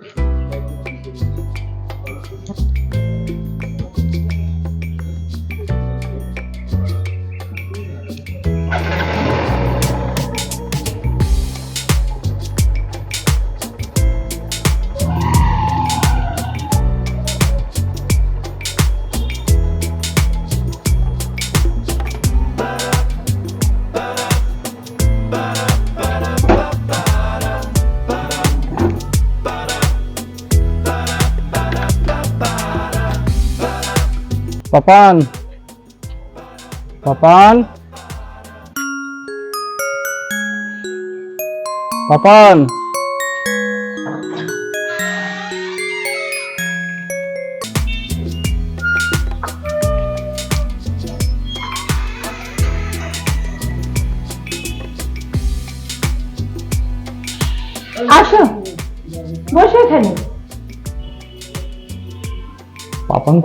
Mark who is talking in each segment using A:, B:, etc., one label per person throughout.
A: you Papan Papan Papan
B: আসো বসো এখানে
A: পাপান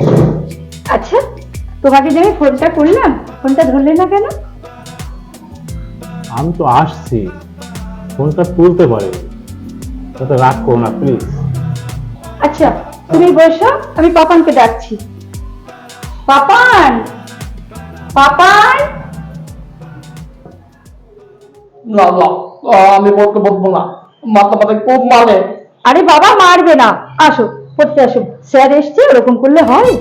B: আচ্ছা তোমাকে যে আমি ফোনটা করলাম ফোনটা ধরলে না কেন?
A: আমি তো আসছি ফোনটা তুলতে পারি। তাতে রাগ করো না প্লিজ
B: আচ্ছা তুমি বসো আমি পাপানকে ডাকছি। পাপান! পাপান!
C: না না আমি পড়তে বলব না। মাথা মাথায় খুব মানে
B: আরে বাবা মারবে না। আসো পড়তে আসো। স্যার এসছে ওরকম করলে হয়?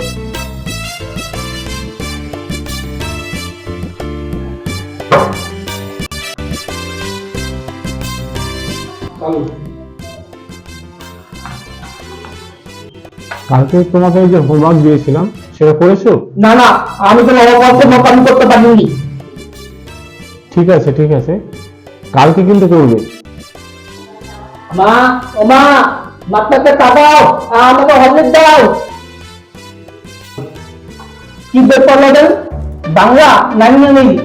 A: কালকে তোমাকে যে হোমওয়ার্ক দিয়েছিলাম সেটা করেছ?
C: না না আমি তো মতো আমি করতে পারিনি।
A: ঠিক আছে ঠিক আছে। কালকে কিন্তু করবে।
C: মা ও মা মাথাতে কাটাও আমাকে হলুদ দাও। কি ব্যাপার বাংলা নামি নামি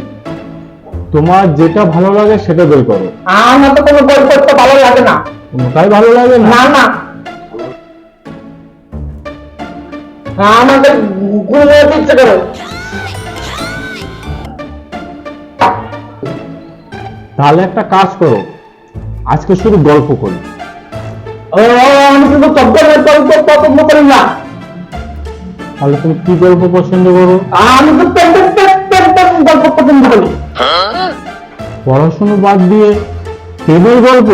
A: তোমার যেটা ভালো লাগে সেটা বের করো।
C: আমার তো কোনো বই করতে ভালো লাগে না।
A: কোনটাই ভালো লাগে না?
C: না না। আমাকে ঘুমিয়ে দিচ্ছে কেন?
A: তাহলে একটা কাজ করো আজকে শুধু গল্প করি।
C: ও আমি শুধু গল্প পছন্দ করি না।
A: তাহলে তুমি কি গল্প পছন্দ করো?
C: আমি তো গল্প পছন্দ করি।
A: পড়াশোনা বাদ দিয়ে প্রেমের গল্প?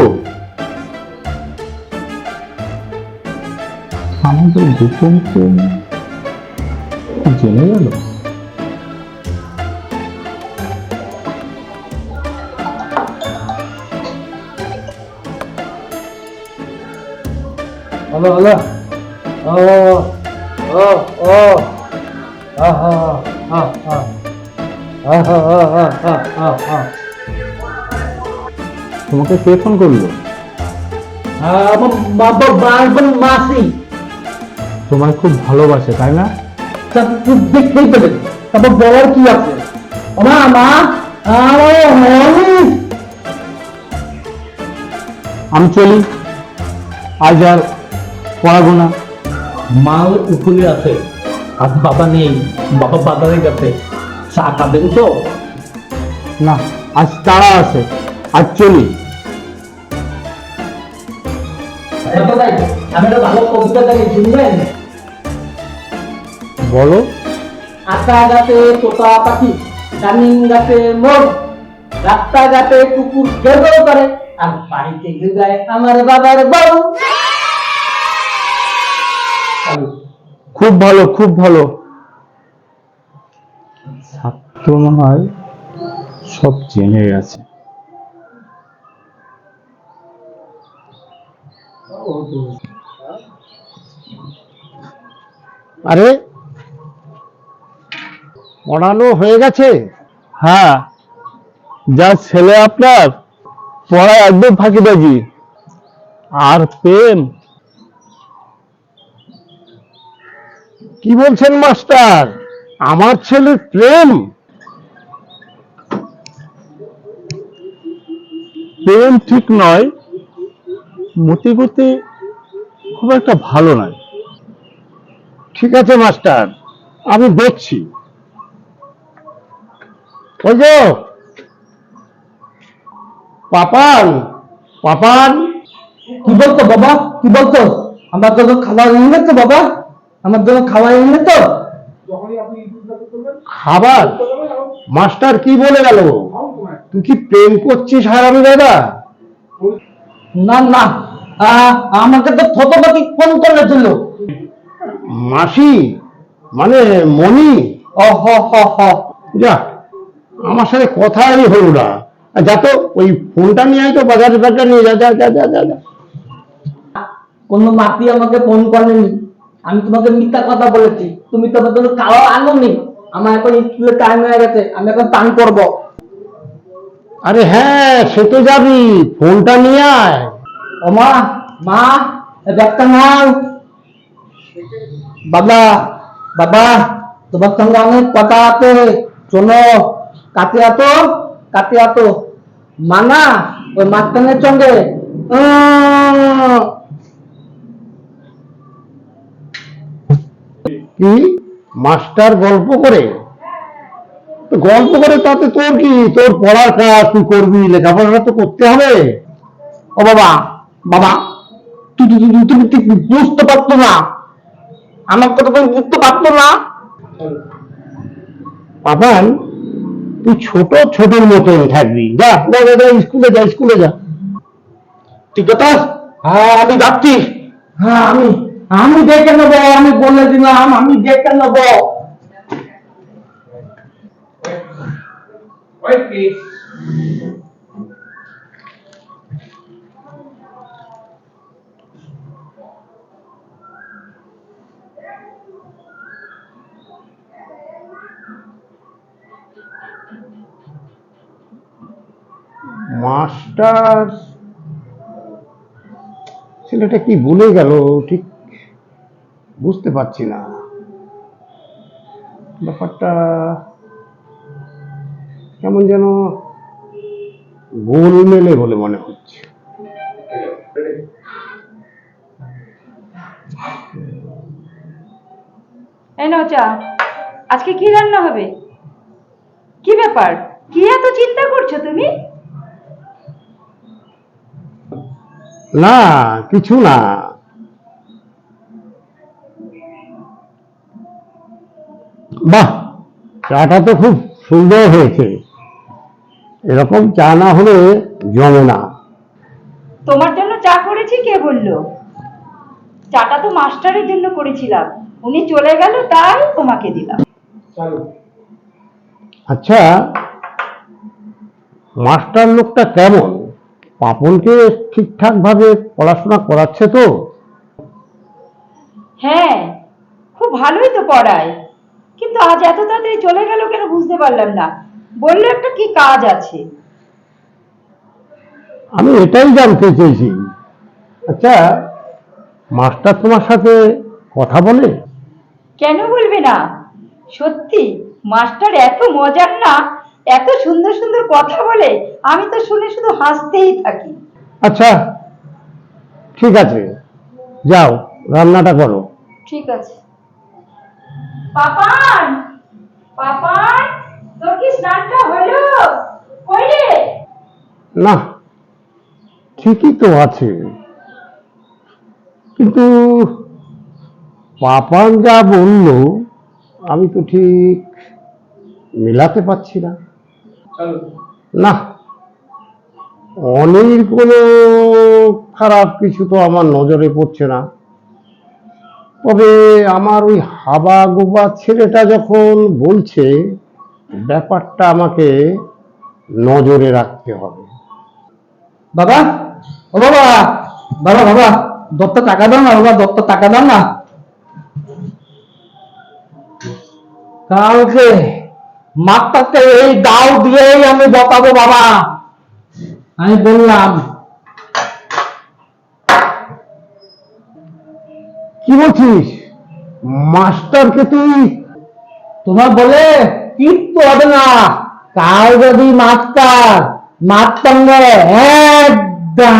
A: আমাদের গোপন জেনে গেল।
C: Hello hello. ও ও ও আহা আহা আহা আহা আহা
A: তোমাকে কে ফোন করল?
C: আমার বাবা বারবার মাসি।
A: তোমায় খুব ভালোবাসে তাই না?
C: দেখতেই পেলেন তারপর বলার কি আছে? মা মা
A: আমি চলি। আজ আর পড়াবো না।
C: মাল উকুলে আছে আর বাবা নেই। বাবা বাজারে গেছে। চা খাবেন তো?
A: না আজ তারা আছে আজ চলি।
C: আমি একটা ভালো কবিতা জানি শুনবেন?
A: বলো।
C: আটা গাছে তোতা পাখি ডানিং গাছে মোর রাস্তাঘাটে কুকুর গেগল করে আর বাড়িতে গেগায় আমার বাবার বউ।
A: খুব ভালো খুব ভালো। মনে হয় সব জেনে গেছে।
D: আরে পড়ানো হয়ে গেছে?
A: হ্যাঁ যা ছেলে আপনার পড়ায় একদম ফাঁকিবাজি। আর প্রেম।
D: কি বলছেন মাস্টার? আমার ছেলের প্রেম।
A: প্রেম ঠিক নয়, মতিগতি খুব একটা ভালো নয়।
D: ঠিক আছে, মাস্টার, আমি দেখছি ওই যে, পাপান পাপান,
C: কি বলতো বাবা, কি বলতো আমার জন্য খাবার এনে তো বাবা? আমার জন্য খাবার এনে তো
D: খাবার? মাস্টার কি বলে গেল? তুই কি প্রেম করছিস হারামি দাদা?
C: না না। আমাকে তো ফটোপাতি ফোন করেছিল
D: মাসি মানে মনি
C: ও হ হ হ।
D: যা আমার সাথে কথাই হলো না। যা তো ওই ফোনটা নিয়ে আয় তো বাজারে বাজারে নিয়ে যা যা যা যা যা যা।
C: কোনো মাতি আমাকে ফোন করেনি। আমি তোমাকে মিথ্যা কথা বলেছি। তুমি তো জন্য খাওয়া আনোনি আমার এখন স্কুলের টাইম হয়ে গেছে। আমি এখন পান করব।
D: আরে হ্যাঁ সে তো যাবি। ফোনটা নিয়ে আয়।
C: ও মা মা ব্যাগটা নাও। বাবা বাবা তোমার সঙ্গে অনেক কথা আছে। শোনো কাছে আতো কাছে আতো মানা ওই মাস্টারের সঙ্গে।
D: কি? মাস্টার গল্প করে? গল্প করে তাতে তোর কি? তোর পড়ার কাজ তুই করবি লেখাপড়া তো করতে হবে।
C: ও বাবা বাবা তুই তুমি বুঝতে পারতো না। আমার কথা তুমি বুঝতে পারতো না।
D: পাপান তুই ছোট ছোটর মতন থাকবি। যা যা যা, স্কুলে যা স্কুলে যা।
C: ঠিক আছে হ্যাঁ আমি যাচ্ছি হ্যাঁ আমি আমি দেখে নেব আমি বলে দিলাম আমি দেখে নেব।
D: মাস্টার ছেলেটা কি বলে গেল? ঠিক বুঝতে পারছি না। ব্যাপারটা কেমন যেন গোল মেলে বলে মনে হচ্ছে।
B: এই নাও চা। আজকে কি রান্না হবে? কি ব্যাপার? কি এত চিন্তা করছ তুমি?
D: না কিছু না। বাহ চাটা তো খুব সুন্দর হয়েছে। এরকম চা না হলে জমে না।
B: তোমার জন্য চা করেছি কে বলল? চাটা তো মাস্টারের জন্য করেছিলাম। উনি চলে গেল তাই তোমাকে দিলাম।
D: আচ্ছা মাস্টার লোকটা কেমন? পাপনকে ঠিকঠাক ভাবে পড়াশোনা করাচ্ছে তো?
B: হ্যাঁ খুব ভালোই তো পড়ায়। কিন্তু আজ এত তাড়াতাড়ি চলে গেল কেন বুঝতে পারলাম না। বলল একটা কি কাজ আছে?
D: আমি এটাই জানতে চেয়েছি। আচ্ছা মাস্টার তোমার সাথে কথা বলে?
B: কেন বলবে না? সত্যি মাস্টার এত মজার না এত সুন্দর সুন্দর কথা বলে আমি তো শুনে শুধু হাসতেই থাকি।
D: আচ্ছা ঠিক আছে যাও রান্নাটা করো।
B: ঠিক আছে। পাপান পাপান! তোর কি স্নানটা হলো? কই রে
D: না ঠিকই তো আছে। কিন্তু পাপান যা বলল আমি তো ঠিক মেলাতে পারছি না। না অনেক কোনো খারাপ কিছু তো আমার নজরে পড়ছে না। তবে আমার ওই হাবা গোবা ছেলেটা যখন বলছে ব্যাপারটা আমাকে নজরে রাখতে হবে।
C: বাবা, ও বাবা বাবা বাবা, দত্ত টাকা দাও না, বাবা, দত্ত টাকা দাও না। কালকে মাত্রাকে এই দাও দিয়েই আমি বতাবো বাবা। আমি বললাম,
D: কি বলছিস? মাস্টারকে তুই
C: তোমার বলে কিচ্ছু হবে না। কাল যদি মাস্টার মাতঙ্গে একদম।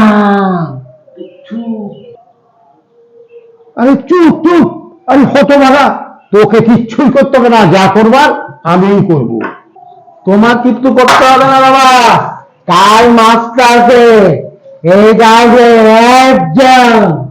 D: আরে চুপ চুপ। আরে হতভাগা। তোকে কিচ্ছুই করতে হবে না। যা করবার, আমিই করব।
C: তোমার কিচ্ছু করতে হবে না বাবা। কাল মাস্টারকে এই গায়ে একদম